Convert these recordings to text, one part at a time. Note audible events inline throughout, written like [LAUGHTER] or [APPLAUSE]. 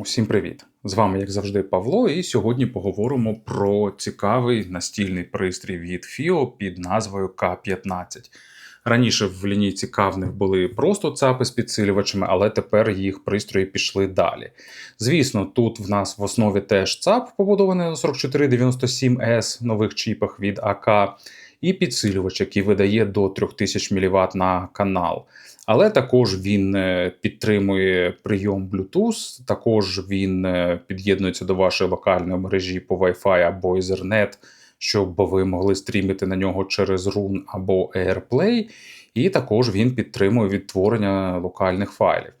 Усім привіт! З вами, як завжди, Павло, і сьогодні поговоримо про цікавий настільний пристрій від FIO під назвою К15. Раніше в лінійці К в них були просто ЦАПи з підсилювачами, але тепер їх пристрої пішли далі. Звісно, тут в нас в основі теж ЦАП, побудований на 4497S нових чіпах від АК, і підсилювач, який видає до 3000 мВт на канал. Але також він е, підтримує прийом Bluetooth, також він е, під'єднується до вашої локальної мережі по Wi-Fi або Ethernet, щоб ви могли стрімити на нього через Run або AirPlay, і також він підтримує відтворення локальних файлів.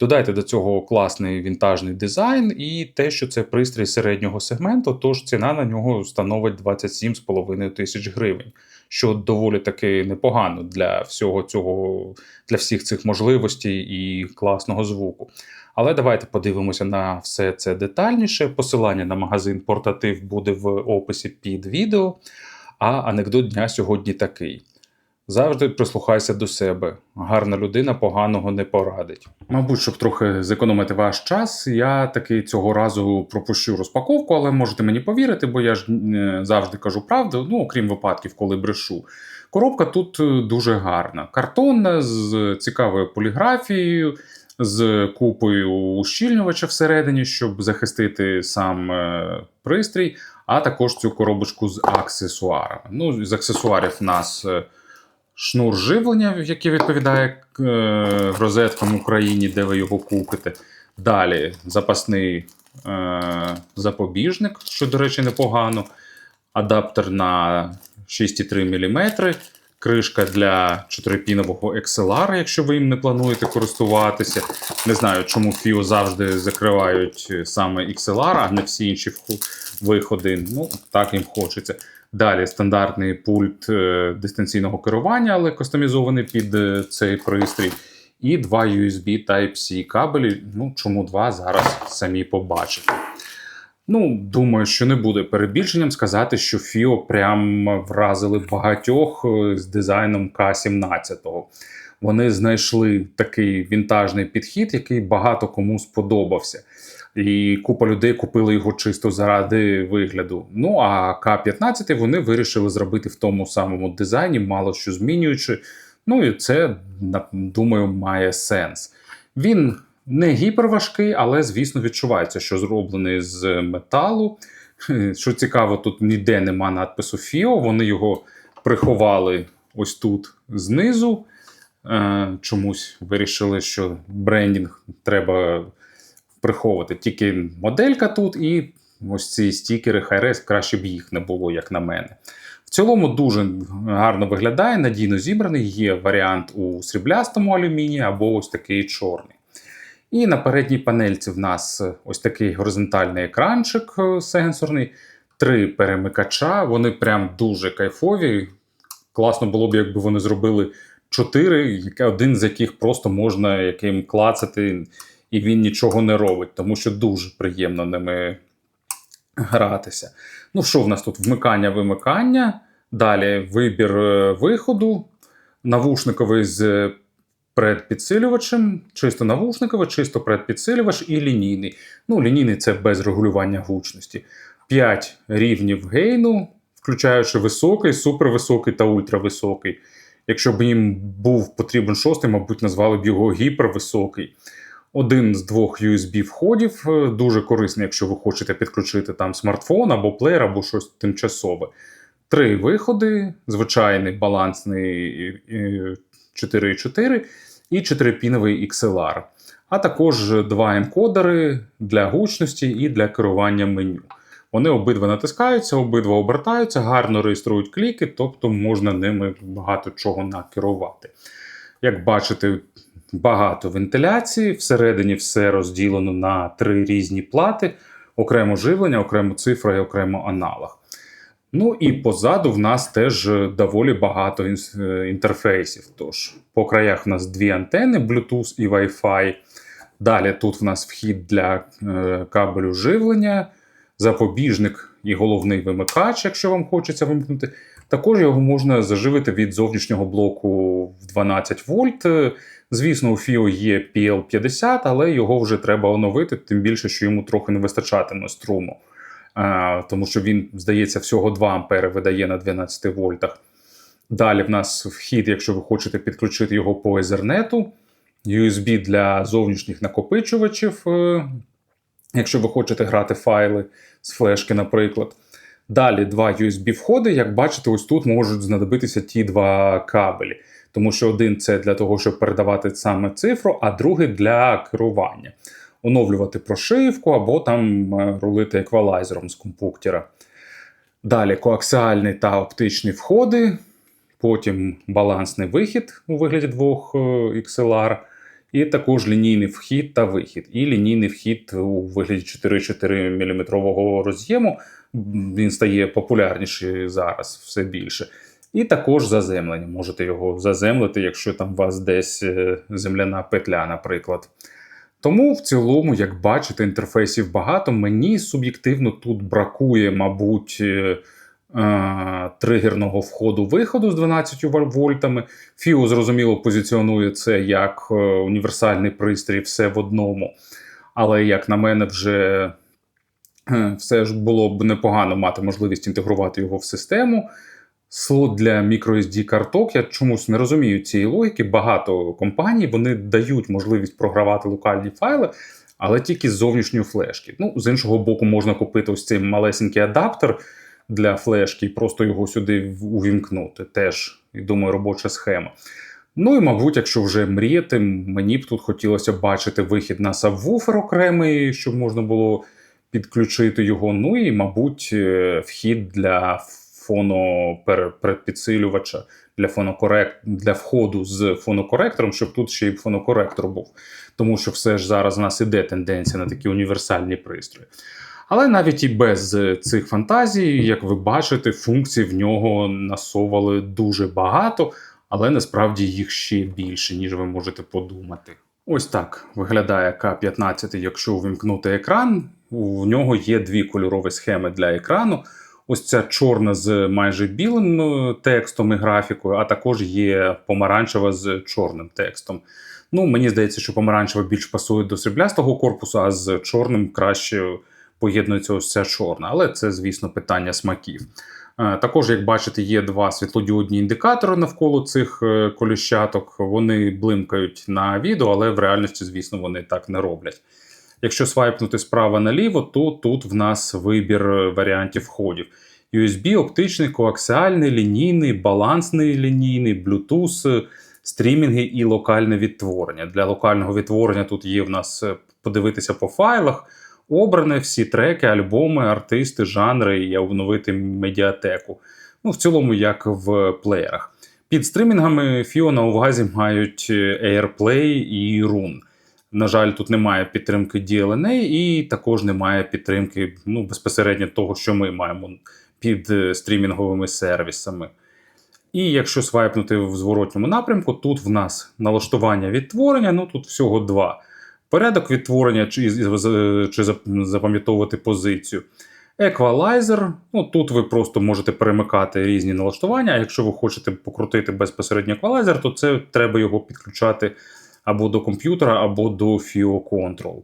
Додайте до цього класний вінтажний дизайн і те, що це пристрій середнього сегменту, тож ціна на нього становить 27,5 тисяч гривень, що доволі таки непогано для всього цього, для всіх цих можливостей і класного звуку. Але давайте подивимося на все це детальніше. Посилання на магазин портатив буде в описі під відео. А анекдот дня сьогодні такий. Завжди прислухайся до себе. Гарна людина поганого не порадить. Мабуть, щоб трохи зекономити ваш час, я таки цього разу пропущу розпаковку, але можете мені повірити, бо я ж е, завжди кажу правду, ну окрім випадків, коли брешу. Коробка тут е, дуже гарна. Картонна, з цікавою поліграфією, з купою ущільнювача всередині, щоб захистити сам е, пристрій, а також цю коробочку з аксесуарами. Ну, з аксесуарів нас шнур живлення, який відповідає е, розеткам в Україні, де ви його купите. Далі запасний е, запобіжник, що, до речі, непогано. Адаптер на 6,3 мм. Кришка для 4-пінового XLR, якщо ви їм не плануєте користуватися. Не знаю, чому FIO завжди закривають саме XLR, а не всі інші виходи. Ну, так їм хочеться. Далі стандартний пульт е, дистанційного керування, але кастомізований під е, цей пристрій. І два USB Type-C кабелі. Ну, чому два зараз самі побачите. Ну, думаю, що не буде перебільшенням сказати, що FIO прям вразили багатьох е, з дизайном К-17. Вони знайшли такий вінтажний підхід, який багато кому сподобався. І купа людей купили його чисто заради вигляду. Ну а К-15 вони вирішили зробити в тому самому дизайні, мало що змінюючи. Ну і це, думаю, має сенс. Він не гіперважкий, але, звісно, відчувається, що зроблений з металу. [LAUGHS] Що цікаво, тут ніде нема надпису FIO, вони його приховали ось тут знизу. Е, чомусь вирішили, що брендінг треба приховувати. Тільки моделька тут і ось ці стікери Hi-Res, краще б їх не було, як на мене. В цілому дуже гарно виглядає, надійно зібраний. Є варіант у сріблястому алюмінії або ось такий чорний. І на передній панельці в нас ось такий горизонтальний екранчик е, сенсорний, три перемикача. Вони прям дуже кайфові. Класно було б, якби вони зробили чотири, один з яких просто можна яким клацати і він нічого не робить, тому що дуже приємно ними гратися. Ну, що в нас тут? Вмикання-вимикання. Далі вибір е, виходу, навушниковий з предпідсилювачем, чисто навушниковий, чисто предпідсилювач і лінійний. Ну, лінійний це без регулювання гучності. 5 рівнів гейну, включаючи високий, супервисокий та ультрависокий. Якщо б їм був потрібен шостий, мабуть, назвали б його гіпервисокий. Один з двох USB-входів е, дуже корисний, якщо ви хочете підключити там смартфон або плеєр, або щось тимчасове. Три виходи: звичайний балансний 4.4 і 4-піновий XLR, а також два енкодери для гучності і для керування меню. Вони обидва натискаються, обидва обертаються, гарно реєструють кліки, тобто можна ними багато чого накерувати. Як бачите, багато вентиляції, всередині все розділено на три різні плати, окремо живлення, окремо цифра і окремо аналог. Ну і позаду в нас теж доволі багато е, інтерфейсів. Тож, по краях в нас дві антени, Bluetooth і Wi-Fi. Далі тут в нас вхід для е, кабелю живлення, запобіжник і головний вимикач, якщо вам хочеться вимкнути. Також його можна заживити від зовнішнього блоку в 12 вольт Звісно, у FIO є PL50, але його вже треба оновити, тим більше, що йому трохи не вистачатиме струму. А, тому що він, здається, всього 2 ампери видає на 12 вольтах. Далі в нас вхід, якщо ви хочете підключити його по Ethernet, USB для зовнішніх накопичувачів, е, якщо ви хочете грати файли з флешки, наприклад. Далі два USB-входи. Як бачите, ось тут можуть знадобитися ті два кабелі. Тому що один це для того, щоб передавати саме цифру, а другий для керування, оновлювати прошивку або там е, рулити еквалайзером з компуктера. Далі коаксіальний та оптичні входи, потім балансний вихід у вигляді двох е, XLR, і також лінійний вхід та вихід, і лінійний вхід у вигляді 4,4 мм роз'єму. Він стає популярніший зараз все більше. І також заземлення. Можете його заземлити, якщо там у вас десь е, земляна петля, наприклад. Тому в цілому, як бачите, інтерфейсів багато. Мені суб'єктивно тут бракує, мабуть, е, е, тригерного входу-виходу з 12 вольтами. FIO, зрозуміло, позиціонує це як універсальний пристрій, все в одному. Але, як на мене, вже все ж було б непогано мати можливість інтегрувати його в систему. Слот для microSD карток. Я чомусь не розумію цієї логіки. Багато компаній вони дають можливість програвати локальні файли, але тільки з зовнішньої флешки. Ну, з іншого боку, можна купити ось цей малесенький адаптер для флешки і просто його сюди увімкнути. Теж, думаю, робоча схема. Ну і, мабуть, якщо вже мріяти, мені б тут хотілося баачити вихід на сабвуфер окремий, щоб можна було підключити його. Ну і, мабуть, е, вхід для фонопредпідсилювача для фонокорект для входу з фонокоректором, щоб тут ще й фонокоректор був. Тому що все ж зараз у нас іде тенденція на такі універсальні пристрої. Але навіть і без цих фантазій, як ви бачите, функцій в нього насовували дуже багато, але насправді їх ще більше, ніж ви можете подумати. Ось так виглядає К-15, якщо увімкнути екран. У нього є дві кольорові схеми для екрану. Ось ця чорна з майже білим е, текстом і графікою, а також є помаранчева з чорним текстом. Ну, Мені здається, що помаранчева більш пасує до сріблястого корпусу, а з чорним краще поєднується ось ця чорна. Але це, звісно, питання смаків. Е, також, як бачите, є два світлодіодні індикатори навколо цих е, коліщаток. Вони блимкають на відео, але в реальності, звісно, вони так не роблять. Якщо свайпнути справа наліво, то тут в нас вибір варіантів входів. USB, оптичний, коаксіальний, лінійний, балансний лінійний, Bluetooth, стрімінги і локальне відтворення. Для локального відтворення тут є в нас е, подивитися по файлах, обране всі треки, альбоми, артисти, жанри і обновити медіатеку. Ну, в цілому, як в плеєрах. Під стримінгами FIO на увазі мають е, AirPlay і Rune. На жаль, тут немає підтримки DLNA і також немає підтримки ну, безпосередньо того, що ми маємо під е, стрімінговими сервісами. І якщо свайпнути в зворотньому напрямку, тут в нас налаштування відтворення, ну тут всього два. Порядок відтворення чи чи запам'ятовувати позицію. Еквалайзер. Ну, Тут ви просто можете перемикати різні налаштування. А якщо ви хочете покрутити безпосередньо еквалайзер, то це треба його підключати або до комп'ютера, або до FIO Control.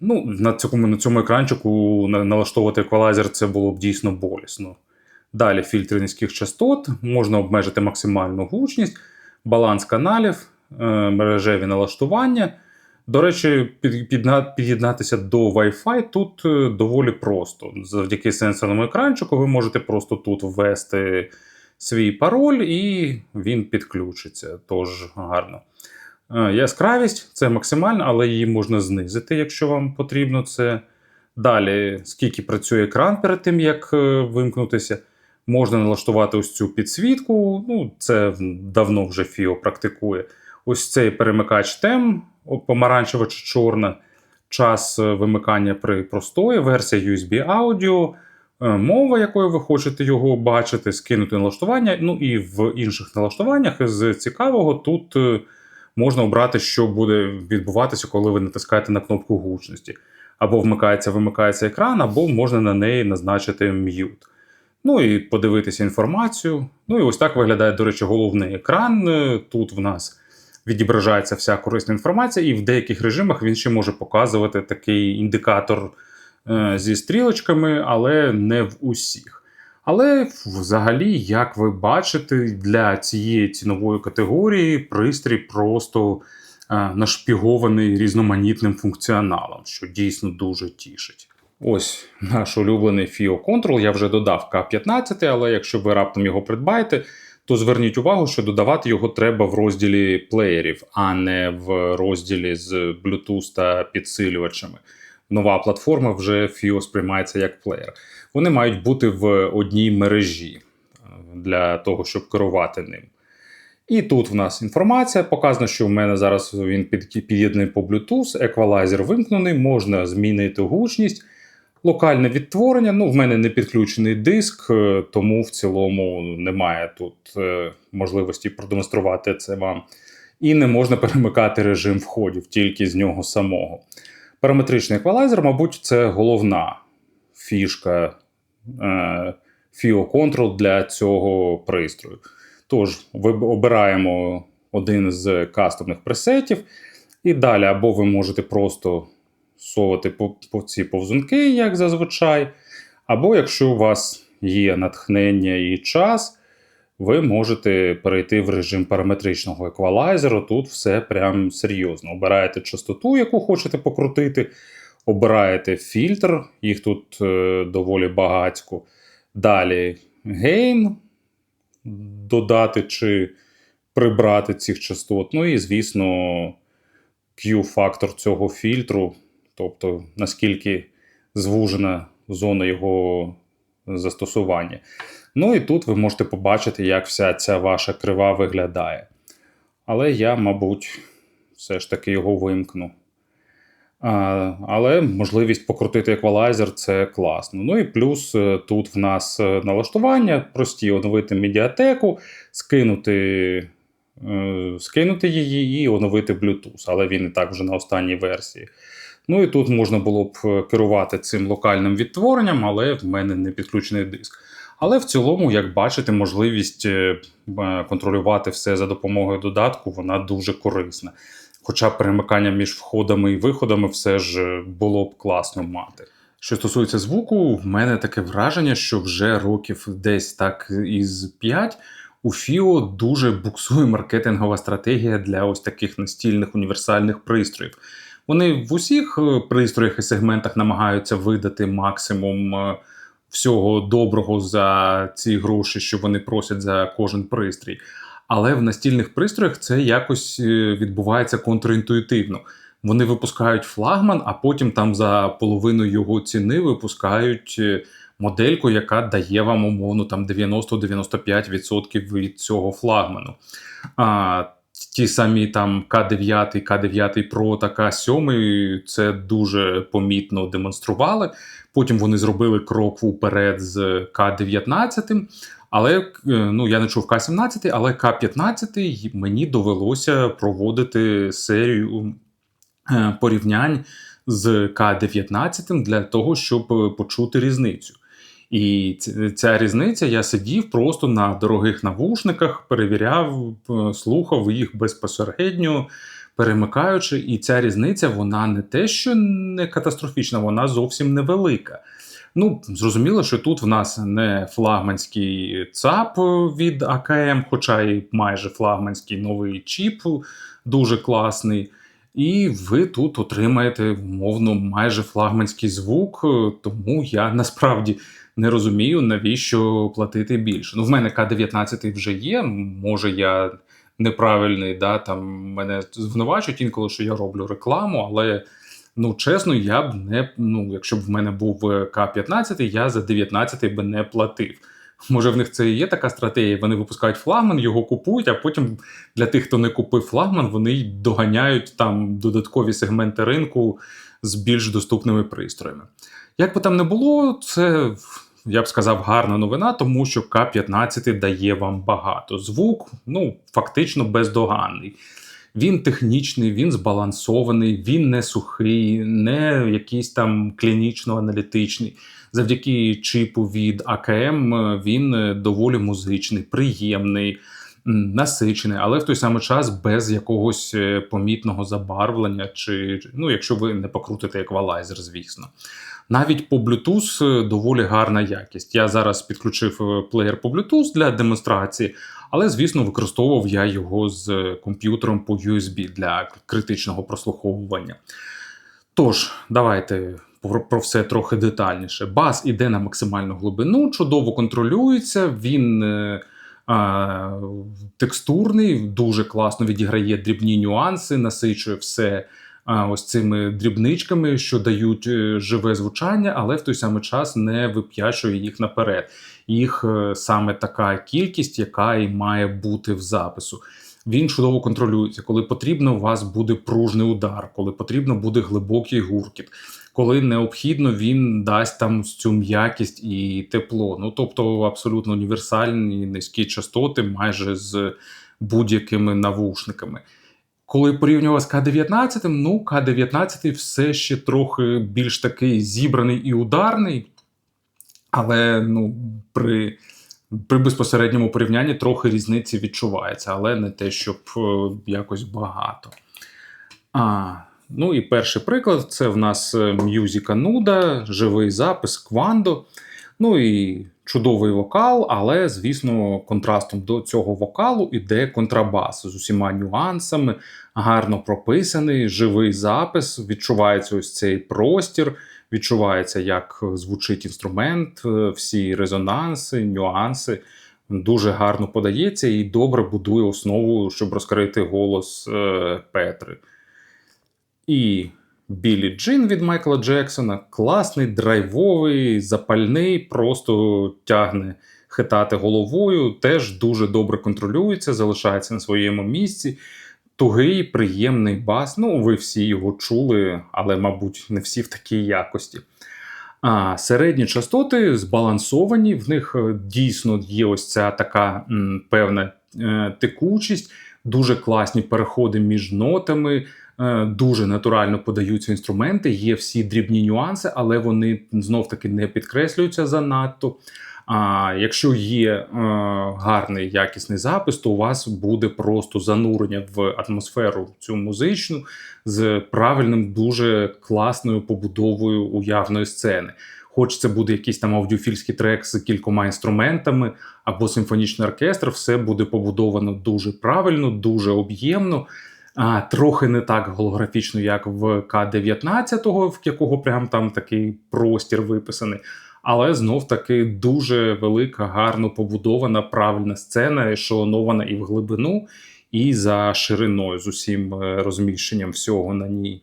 Ну, На цьому на цьому екранчику налаштовувати еквалайзер це було б дійсно болісно. Далі фільтри низьких частот, можна обмежити максимальну гучність, баланс каналів, е, мережеві налаштування. До речі, під'єднатися до Wi-Fi тут е, доволі просто. Завдяки сенсорному екранчику ви можете просто тут ввести свій пароль і він підключиться. Тож гарно. Е, яскравість це максимально, але її можна знизити, якщо вам потрібно це. Далі, скільки працює екран перед тим, як е, вимкнутися, можна налаштувати ось цю підсвітку. Ну, Це давно вже FIO практикує. Ось цей перемикач тем, помаранчева чи чорна, час е, вимикання при простої, версія USB аудіо, мова, якою ви хочете його бачити, скинути налаштування. Ну і в інших налаштуваннях з цікавого тут можна обрати, що буде відбуватися, коли ви натискаєте на кнопку гучності. Або вмикається, вимикається екран, або можна на неї назначити м'ют. Ну і подивитися інформацію. Ну і ось так виглядає, до речі, головний екран. Тут в нас відображається вся корисна інформація, і в деяких режимах він ще може показувати такий індикатор е, зі стрілочками, але не в усіх. Але взагалі, як ви бачите, для цієї цінової категорії пристрій просто е, нашпігований різноманітним функціоналом, що дійсно дуже тішить. Ось наш улюблений FIO Control. Я вже додав К15, але якщо ви раптом його придбаєте, то зверніть увагу, що додавати його треба в розділі плеєрів, а не в розділі з Bluetooth та підсилювачами. Нова платформа вже FIO сприймається як плеєр. Вони мають бути в одній мережі е, для того, щоб керувати ним. І тут в нас інформація. Показано, що в мене зараз він під'єднаний по Bluetooth, еквалайзер вимкнений, можна змінити гучність. Локальне відтворення. Ну, в мене не підключений диск, е, тому в цілому немає тут е, можливості продемонструвати це вам. І не можна перемикати режим входів тільки з нього самого. Параметричний еквалайзер, мабуть, це головна фішка е, FIO Control для цього пристрою. Тож, обираємо один з кастомних пресетів, і далі або ви можете просто совати по, по ці повзунки, як зазвичай. Або якщо у вас є натхнення і час, ви можете перейти в режим параметричного еквалайзеру. Тут все прям серйозно. Обираєте частоту, яку хочете покрутити, обираєте фільтр, їх тут е, доволі багатько. Далі гейн додати чи прибрати цих частот. Ну і, звісно, Q-фактор цього фільтру, тобто наскільки звужена зона його застосування. Ну і тут ви можете побачити, як вся ця ваша крива виглядає. Але я, мабуть, все ж таки його вимкну. А, але можливість покрутити еквалайзер це класно. Ну і плюс е, тут в нас е, налаштування, прості оновити медіатеку, скинути, е, скинути її і оновити Bluetooth, але він і так вже на останній версії. Ну і тут можна було б е, керувати цим локальним відтворенням, але в мене не підключений диск. Але в цілому, як бачите, можливість е, е, контролювати все за допомогою додатку, вона дуже корисна. Хоча перемикання між входами і виходами все ж е, було б класно мати. Що стосується звуку, в мене таке враження, що вже років десь так із 5 у Фіо дуже буксує маркетингова стратегія для ось таких настільних універсальних пристроїв. Вони в усіх пристроях і сегментах намагаються видати максимум всього доброго за ці гроші, що вони просять за кожен пристрій. Але в настільних пристроях це якось е, відбувається контрінтуїтивно. Вони випускають флагман, а потім там за половину його ціни випускають е, модельку, яка дає вам умовно там 90-95% від цього флагману. А, ті самі там К9, К9 Pro та К7 це дуже помітно демонстрували. Потім вони зробили крок уперед з К19. Але е, ну я не чув К-17, але К-15 мені довелося проводити серію е, порівнянь з К-19 для того, щоб е, почути різницю. І ця різниця я сидів просто на дорогих навушниках, перевіряв, е, слухав їх безпосередньо, перемикаючи. І ця різниця вона не те, що не катастрофічна, вона зовсім невелика. Ну, зрозуміло, що тут в нас не флагманський ЦАП від АКМ, хоча і майже флагманський новий чіп, дуже класний. І ви тут отримаєте умовно майже флагманський звук, тому я насправді не розумію, навіщо платити більше. Ну, в мене К-19 вже є. Може, я неправильний, да, там мене звинувачують інколи, що я роблю рекламу, але ну чесно, я б не ну, якщо б в мене був е, К-15, я за 19 би не платив. Може, в них це і є така стратегія. Вони випускають флагман, його купують, а потім для тих, хто не купив флагман, вони доганяють там додаткові сегменти ринку з більш доступними пристроями. Як би там не було, це я б сказав гарна новина, тому що К-15 дає вам багато. Звук, ну, фактично бездоганний. Він технічний, він збалансований, він не сухий, не якийсь там клінічно-аналітичний. Завдяки чипу від АКМ він доволі музичний, приємний. Насичений, але в той самий час без якогось е, помітного забарвлення, чи ну, якщо ви не покрутите еквалайзер, звісно. Навіть по Bluetooth е, доволі гарна якість. Я зараз підключив е, плеєр по Bluetooth для демонстрації, але, звісно, використовував я його з комп'ютером по USB для критичного прослуховування. Тож, давайте про, все трохи детальніше. Бас іде на максимальну глибину, чудово контролюється, він текстурний, дуже класно відіграє дрібні нюанси, насичує все ось цими дрібничками, що дають е, живе звучання, але в той самий час не вип'ячує їх наперед. Їх е, саме така кількість, яка і має бути в запису. Він чудово контролюється. Коли потрібно, у вас буде пружний удар, коли потрібно буде глибокий гуркіт, коли необхідно, він дасть там цю м'якість і тепло. Ну тобто абсолютно універсальні низькі частоти, майже з будь-якими навушниками. Коли порівнював з К-19, ну К-19 все ще трохи більш такий зібраний і ударний, але ну, при при безпосередньому порівнянні трохи різниці відчувається, але не те, щоб е, якось багато. А, Ну і перший приклад це в нас е, М'юзіка Нуда, живий запис Квандо. Ну і чудовий вокал, але, звісно, контрастом до цього вокалу іде контрабас з усіма нюансами, гарно прописаний, живий запис. Відчувається ось цей простір, відчувається, як звучить інструмент, е, всі резонанси, нюанси. Дуже гарно подається і добре будує основу, щоб розкрити голос е, Петри. І Білі Джин від Майкла Джексона класний, драйвовий, запальний, просто тягне хитати головою, теж дуже добре контролюється, залишається на своєму місці. Тугий, приємний бас. Ну, ви всі його чули, але, мабуть, не всі в такій якості. А середні частоти збалансовані, в них е, дійсно є ось ця така м, певна е, текучість, дуже класні переходи між нотами. Е, дуже натурально подаються інструменти, є всі дрібні нюанси, але вони знов таки не підкреслюються занадто. А якщо є е, гарний якісний запис, то у вас буде просто занурення в атмосферу цю музичну з правильним, дуже класною побудовою уявної сцени. Хоч це буде якийсь там аудіофільський трек з кількома інструментами або симфонічний оркестр, все буде побудовано дуже правильно, дуже об'ємно а, трохи не так голографічно, як в К-19, в якого прям там такий простір виписаний. Але знов таки дуже велика, гарно побудована правильна сцена, ешелонована і в глибину, і за шириною з усім е, розміщенням всього на ній.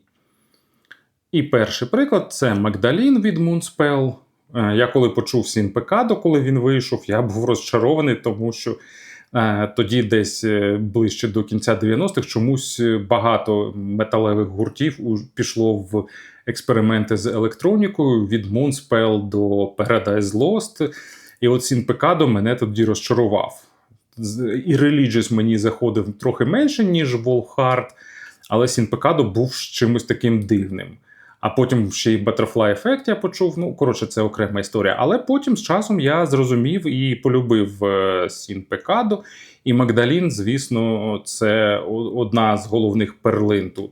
І перший приклад це Магдалін від Moonspell. Е, я коли почув Сінпекадо, коли він вийшов, я був розчарований, тому що тоді, десь е, ближче до кінця 90-х, чомусь е, багато металевих гуртів пішло в експерименти з електронікою від Moonspell до Paradise Lost. І от Сін Пекадо мене тоді розчарував. І Religious мені заходив трохи менше, ніж Wolfhard, але Сін Пекадо був чимось таким дивним. А потім ще й Butterfly Effect я почув. Ну, коротше, це окрема історія. Але потім з часом я зрозумів і полюбив е, Сін Пекадо. І Магдалін, звісно, це одна з головних перлин тут.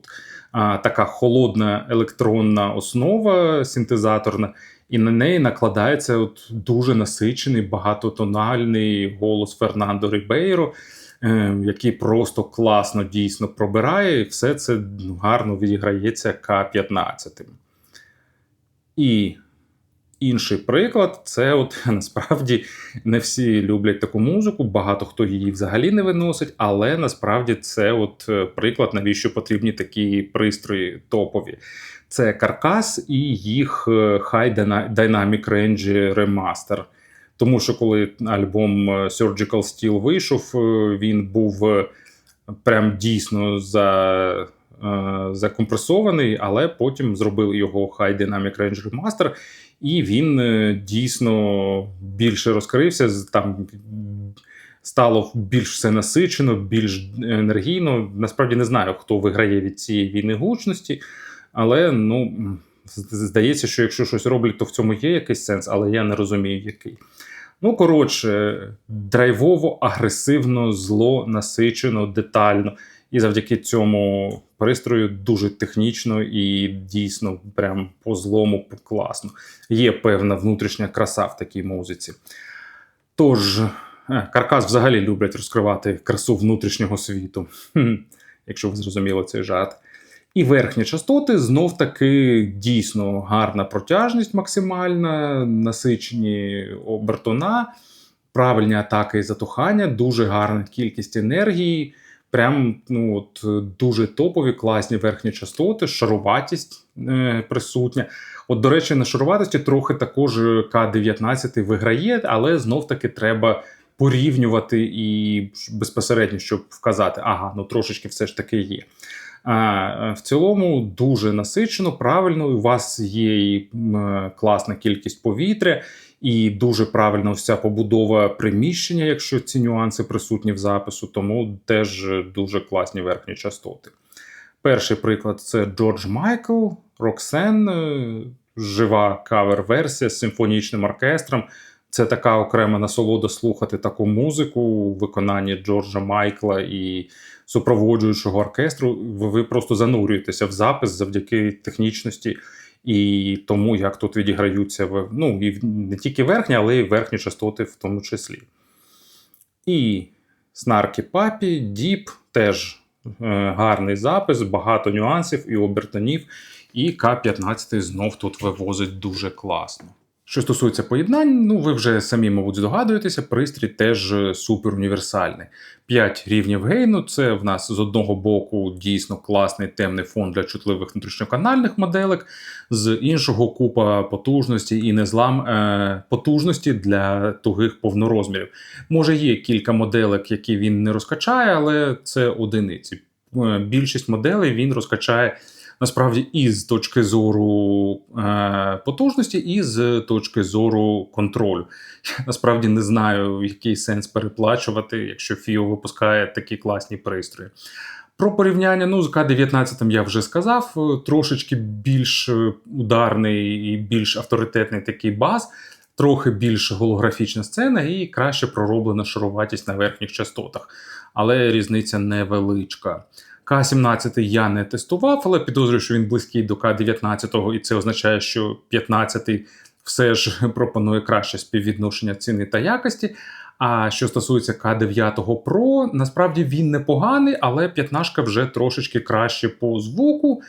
А, Така холодна електронна основа синтезаторна, і на неї накладається от дуже насичений багатотональний голос Фернандо Рібейро. Е, який просто класно дійсно пробирає, і все це гарно відіграється К-15. І інший приклад це от [LAUGHS] насправді не всі люблять таку музику, багато хто її взагалі не виносить, але насправді це от е, приклад, навіщо потрібні такі пристрої топові. Це каркас і їх е, High Dynamic Range Remaster. Тому що коли альбом е, Surgical Steel вийшов, е, він був е, прям дійсно за. Закомпресований, але потім зробили його High Dynamic Range Remaster, і він дійсно більше розкрився. Там стало більш все насичено, більш енергійно. Насправді не знаю, хто виграє від цієї війни гучності, але ну здається, що якщо щось роблять, то в цьому є якийсь сенс, але я не розумію, який. Ну, коротше, драйвово, агресивно, зло, насичено, детально. І завдяки цьому пристрою дуже технічно і дійсно прям по злому класно. Є певна внутрішня краса в такій музиці. Тож, е, каркас взагалі люблять розкривати красу внутрішнього світу, якщо ви зрозуміли цей жарт. І верхні частоти знов таки дійсно гарна протяжність максимальна, насичені обертона, правильні атаки і затухання, дуже гарна кількість енергії. Прям ну, от, дуже топові, класні верхні частоти, шаруватість е, присутня. От, до речі, на шаруватості трохи також К-19 виграє, але знов таки треба порівнювати і безпосередньо, щоб вказати, ага, ну трошечки все ж таки є. А, В цілому дуже насичено, правильно. У вас є і класна кількість повітря, і дуже правильна вся побудова приміщення, якщо ці нюанси присутні в запису, тому теж дуже класні верхні частоти. Перший приклад це Джордж Майкл, Роксен, е, жива кавер-версія з симфонічним оркестром. Це така окрема насолода слухати таку музику у виконанні Джорджа Майкла і супроводжуючого оркестру. Ви, просто занурюєтеся в запис завдяки технічності і тому, як тут відіграються ну, і не тільки верхні, але й верхні частоти в тому числі. І Снаркі Папі, Діп теж е, гарний запис, багато нюансів і обертонів. І К-15 знов тут вивозить дуже класно. Що стосується поєднань, ну ви вже самі, мабуть, здогадуєтеся, пристрій теж супер універсальний. 5 рівнів гейну це в нас з одного боку дійсно класний темний фон для чутливих внутрішньоканальних моделек, з іншого купа потужності і незлам е, потужності для тугих повнорозмірів. Може, є кілька моделек, які він не розкачає, але це одиниці. Е, більшість моделей він розкачає насправді і з точки зору е, потужності, і з точки зору контролю. Я насправді не знаю, який сенс переплачувати, якщо FIO випускає такі класні пристрої. Про порівняння ну, з К-19 я вже сказав, трошечки більш ударний і більш авторитетний такий баз. Трохи більш голографічна сцена і краще пророблена шаруватість на верхніх частотах, але різниця невеличка. К-17 я не тестував, але підозрюю, що він близький до К-19, і це означає, що 15 все ж [LAUGHS] пропонує краще співвідношення ціни та якості. А що стосується К9 Pro, насправді він непоганий, але п'ятнашка вже трошечки краще по звуку.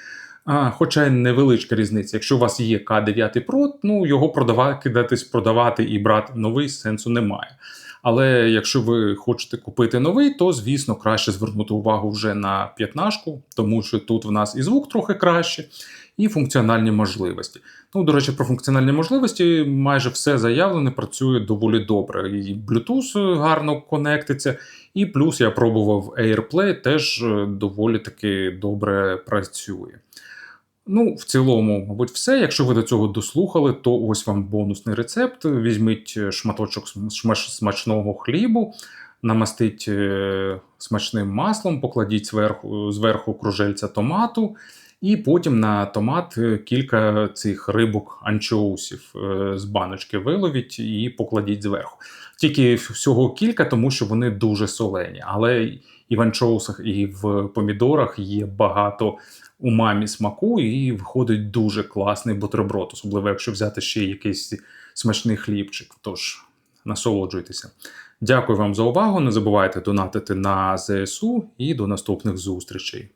А, Хоча невеличка різниця. Якщо у вас є К9 Pro, ну його продавати, кидатись, продавати і брати новий сенсу немає. Але якщо ви хочете купити новий, то звісно краще звернути увагу вже на п'ятнашку, тому що тут в нас і звук трохи краще, і функціональні можливості. Ну, до речі, про функціональні можливості майже все заявлене працює доволі добре. І Bluetooth гарно конектиться, і плюс я пробував AirPlay, теж доволі таки добре працює. Ну, в цілому, мабуть, все. Якщо ви до цього дослухали, то ось вам бонусний рецепт. Візьміть е, шматочок смачного хлібу, намастить е, смачним маслом, покладіть зверху, зверху кружельця томату, і потім на томат е, кілька цих рибок анчоусів з баночки виловіть і покладіть зверху. Тільки всього кілька, тому що вони дуже солені. Але і в анчоусах, і в помідорах є багато умамі смаку, і виходить дуже класний бутерброд, особливо якщо взяти ще якийсь смачний хлібчик. Тож насолоджуйтеся. Дякую вам за увагу. Не забувайте донатити на ЗСУ і до наступних зустрічей.